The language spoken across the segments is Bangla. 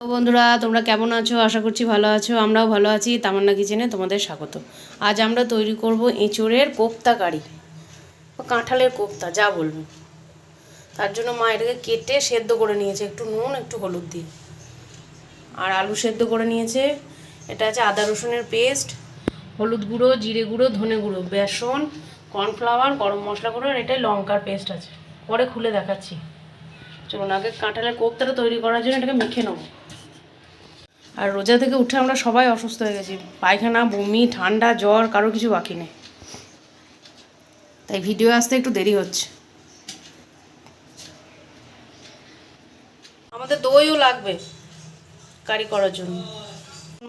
বন্ধুরা, তোমরা কেমন আছো? আশা করছি ভালো আছো। আমরাও ভালো আছি। তামান্না কিচেনে তোমাদের স্বাগত। আজ আমরা তৈরি করব এঁচোড়ের কোপ্তা কারি কাঁঠালের কোপ্তা, যা বলবে। তার জন্য মা এটাকে কেটে সেদ্ধ করে নিয়েছে। একটু নুন, একটু হলুদ দিয়ে। আর আলু সেদ্ধ করে নিয়েছে। এটা আছে আদা রসুনের পেস্ট, হলুদ গুঁড়ো, জিরে গুঁড়ো, ধনে গুঁড়ো, বেসন, কর্নফ্লাওয়ার, গরম মশলা গুঁড়ো, আর এটাই লঙ্কার পেস্ট আছে। পরে খুলে দেখাচ্ছি। চলুন, আগে কাঁঠালের কোপ্তাটা তৈরি করার জন্য এটাকে মেখে নেব। আর রোজা থেকে উঠে আমরা সবাই অসুস্থ হয়ে গেছি। পায়খানা, বমি, ঠান্ডা, জ্বর, কারও কিছু বাকি নেই। তাই ভিডিও আসতে একটু দেরি হচ্ছে। আমাদের দইও লাগবে কারি করার জন্য।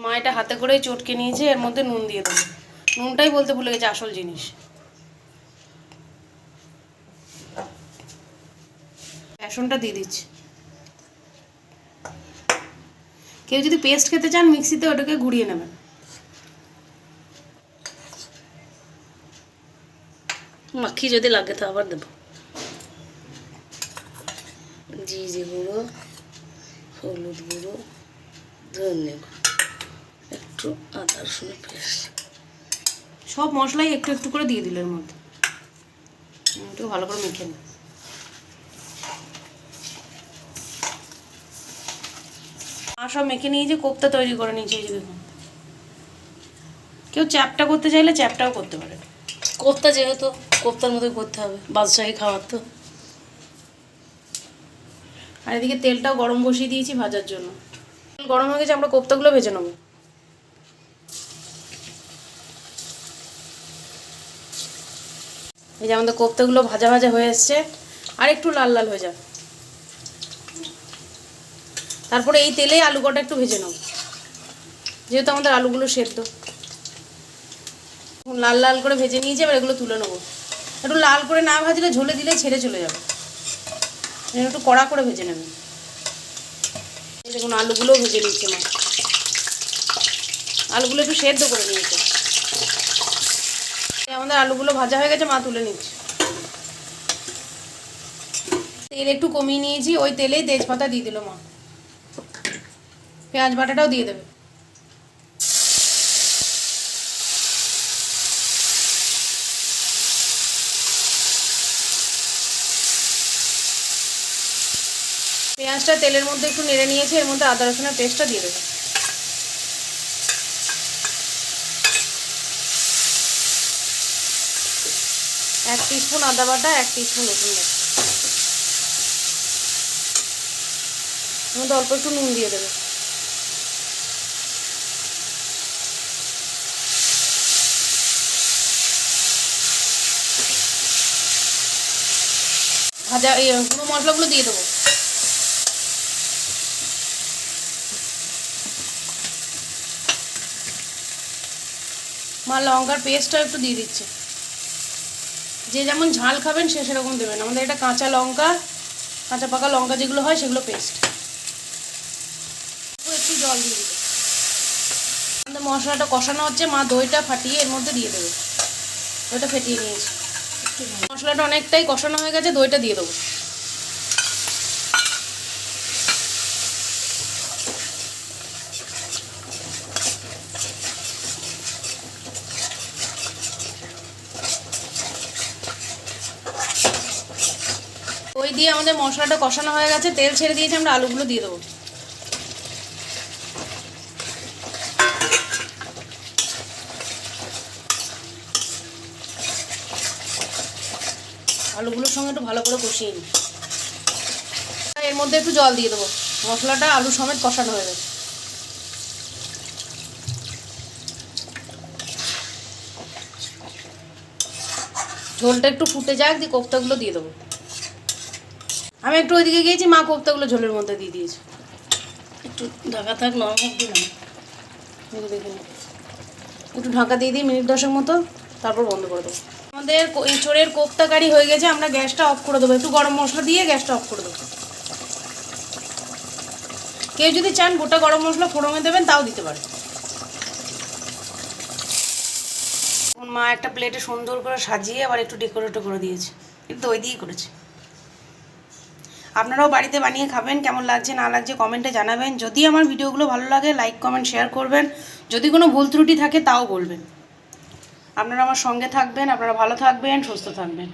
মা এটা হাতে করেই চটকে নিয়েছে, এর মধ্যে নুন দিয়ে দেবো। নুনটাই বলতে ভুলে গেছে, আসল জিনিস। বেসনটা দিয়ে দিচ্ছি। কেউ যদি পেস্ট খেতে চান মিক্সিতে ওটাকে ঘুরিয়ে নেবেন। মাখি যদি লাগে তো আবার দেবো। জিরে গুঁড়ো হলুদ গুঁড়ো ধনে একটু আদা রসুনের পেস্ট। সব মশলাই একটু একটু করে দিয়ে দিল এর মধ্যে। একটু ভালো করে মেখে নেব মা সব মেখে নিয়েছে কোপ্তা তৈরি করে নিয়েছে এই যে দেখুন। কেউ চ্যাপটা করতে চাইলে চ্যাপটাও করতে পারে। কোপ্তা যেহেতু কোপ্তার মতোই করতে হবে বাদশাহী খাওয়ার তো। আর এদিকে তেলটাও গরম বসিয়ে দিয়েছি ভাজার জন্য। তেল গরম হয়ে গেছে আমরা কোপ্তাগুলো ভেজে নেব। এই যে আমাদের কোপ্তাগুলো ভাজা ভাজা হয়ে এসছে আর একটু লাল লাল হয়ে যাবে। তারপরে এই তেলে আলু কটা একটু ভেজে নেব। যেহেতু আমাদের আলুগুলো সেদ্ধ। লাল লাল করে ভেজে নিয়েছি, এবার এগুলো তুলে নেব। একটু লাল করে না ভাজলে ঝোলে দিলে ছেড়ে চলে যাবে। একটু কড়া করে ভেজে এই দেখুন, আলুগুলোও ভেজে নিচ্ছে মা আলুগুলো একটু সেদ্ধ করে নিয়েছে। আমাদের আলুগুলো ভাজা হয়ে গেছে, মা তুলে নিচ্ছে। তেল একটু কমিয়ে নিয়েছি, ওই তেলেই তেজপাতা দিয়ে দিল মা। পেঁয়াজ বাটাটাও দিয়ে দেবে। পেঁয়াজটা তেলের মধ্যে একটু নেড়ে নিয়েছি, এর মধ্যে আদা, রসুনের পেস্টটা দিয়ে দেবে। এক টিস্পুন আদা বাটা, এক টিস্পুন রসুন বাটা। এর মধ্যে অল্প একটু নুন দিয়ে দেবে। ভাজা গুঁড়ো মশলাগুলো দিয়ে দেবো। মা লঙ্কার পেস্টটা একটু দিয়ে দিচ্ছে। যে যেমন ঝাল খাবেন সে সেরকম দেবেন। আমাদের এটা কাঁচা লঙ্কা, কাঁচা পাকা লঙ্কা যেগুলো হয় সেগুলো পেস্ট একটু জল দিয়ে দিবে আমাদের মশলাটা কষানো হচ্ছে, মা দইটা ফাটিয়ে এর মধ্যে দিয়ে দেবে। দইটা ফেটিয়ে নিয়েছি। মশলাটা অনেকটাই কষানো হয়ে গেছে, দইটা দিয়ে দেবো। দই দিয়ে আমাদের মশলাটা কষানো হয়ে গেছে, তেল ছেড়ে দিয়েছে, আমরা আলুগুলো দিয়ে দেবো। আলুগুলোর সঙ্গে একটু ভালো করে কষিয়ে নিই। এর মধ্যে একটু জল দিয়ে দেবো। মশলাটা আলু সমেত কষানো হয়ে গেছে। ঝোলটা একটু ফুটে যাক, দিয়ে কোপ্তাগুলো দিয়ে দেবো। আমি একটু ওইদিকে গিয়েছি, মা কোপ্তাগুলো ঝোলের মধ্যে দিয়ে দিয়েছে। একটু ঢাকা থাক নরম দিলাম। একটু ঢাকা দিয়ে দিই, মিনিট দশেক মতো, তারপর বন্ধ করে দেবো। আমাদের এঁচোড়ের কোপ্তা কারি হয়ে গেছে, আমরা গ্যাসটা অফ করে দেবো। একটু গরম মশলা দিয়ে গ্যাসটা অফ করে দেবো। কেউ যদি চান গোটা গরম মশলা ফোড়ঙে দেবেন, তাও দিতে পারে মা একটা প্লেটে সুন্দর করে সাজিয়ে আবার একটু ডেকোরেটও করে দিয়েছে। ওই দিয়েই করেছে। আপনারাও বাড়িতে বানিয়ে খাবেন, কেমন লাগছে না লাগছে কমেন্টে জানাবেন। যদি আমার ভিডিওগুলো ভালো লাগে লাইক কমেন্ট শেয়ার করবেন। যদি কোনো ভুল ত্রুটি থাকে, তাও বলবেন। আপনারা আমার সঙ্গে থাকবেন আপনারা ভালো থাকবেন সুস্থ থাকবেন।